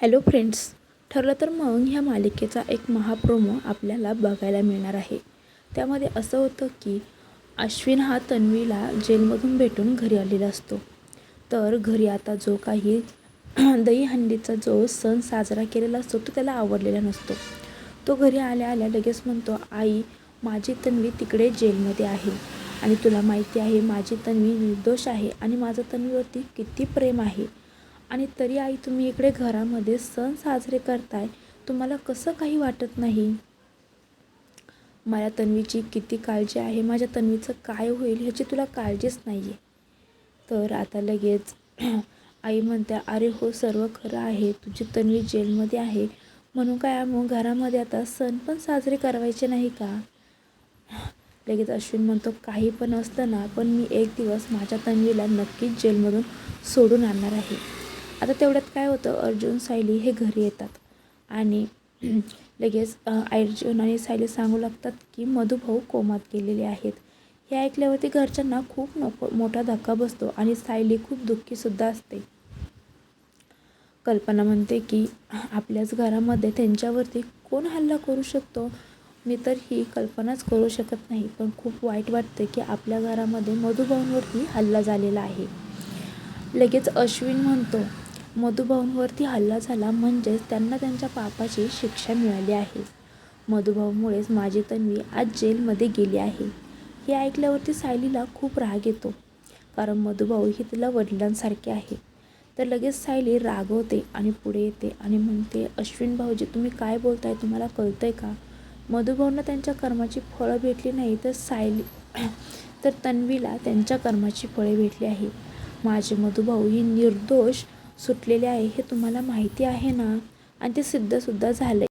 Hello friends ठरलं तर मग ह्या मालिकेचा एक महाप्रोमो आपल्याला बघायला मिळणार आहे. त्यामध्ये असं होतं की अश्विन हा तन्वीला जेलमधून भेटून घरी आलेला असतो. तर घरी आता जो काही दहीहंडीचा जो सण साजरा केलेला असतो तो त्याला आवडलेला नसतो. तो घरी आल्या आल्या लगेच म्हणतो आई माझी तन्वी तिकडे जेलमध्ये आहे आणि तुला माहिती आहे माझी तन्वी निर्दोष आहे आणि माझं तन्वीवरती किती प्रेम आहे. आणि तरी आई तुम्ही इकडे घरामध्ये सण साजरे करताय तुम्हाला कसं काही वाटत नाही? मला तन्वीची किती काळजी आहे माझ्या तन्वीचं काय होईल ह्याची तुला काळजीच नाही आहे तर आता लगेच आई म्हणते अरे हो सर्व खरं आहे तुझी तन्वी जेलमध्ये आहे म्हणून काय मग घरामध्ये आता सण पण साजरे करायचे नाही का? लगेच अश्विन म्हणतो काही पण असतं ना पण मी एक दिवस माझ्या तन्वीला नक्कीच जेलमधून सोडून आणणार आहे. आता तेवढ्यात काय होतं अर्जुन सायली हे घरी येतात. आणि लगेच अर्जुन आणि सायली सांगू लागतात की मधुभाऊ कोमात गेलेले आहेत. हे ऐकल्यावरती घरच्यांना खूप नको मोठा धक्का बसतो आणि सायली खूप दुःखीसुद्धा असते. कल्पना म्हणते की आपल्याच घरामध्ये त्यांच्यावरती कोण हल्ला करू शकतो? मी तर ही कल्पनाच करू शकत नाही पण खूप वाईट वाटते की आपल्या घरामध्ये मधुभाऊंवरती हल्ला झालेला आहे. लगेच अश्विन म्हणतो मधुभाऊंवरती हल्ला झाला म्हणजेच त्यांना त्यांच्या पापाची शिक्षा मिळाली आहे. मधुभाऊमुळेच माझी तन्वी आज जेलमध्ये गेली आहे. हे ऐकल्यावरती सायलीला खूप राग येतो कारण मधुभाऊ ही तिला वडिलांसारखे आहे. तर लगेच सायली रागवते आणि पुढे येते आणि म्हणते अश्विन भाऊजी तुम्ही काय बोलताय? तुम्हाला कळतंय का? मधुभाऊंना त्यांच्या कर्माची फळं भेटली नाही तर सायली तर तन्वीला त्यांच्या कर्माची फळे भेटली आहे. माझे मधुभाऊ ही निर्दोष सुटलेले आहे हे तुम्हाला माहिती आहे ना? आणि ते सिद्धसुद्धा झालं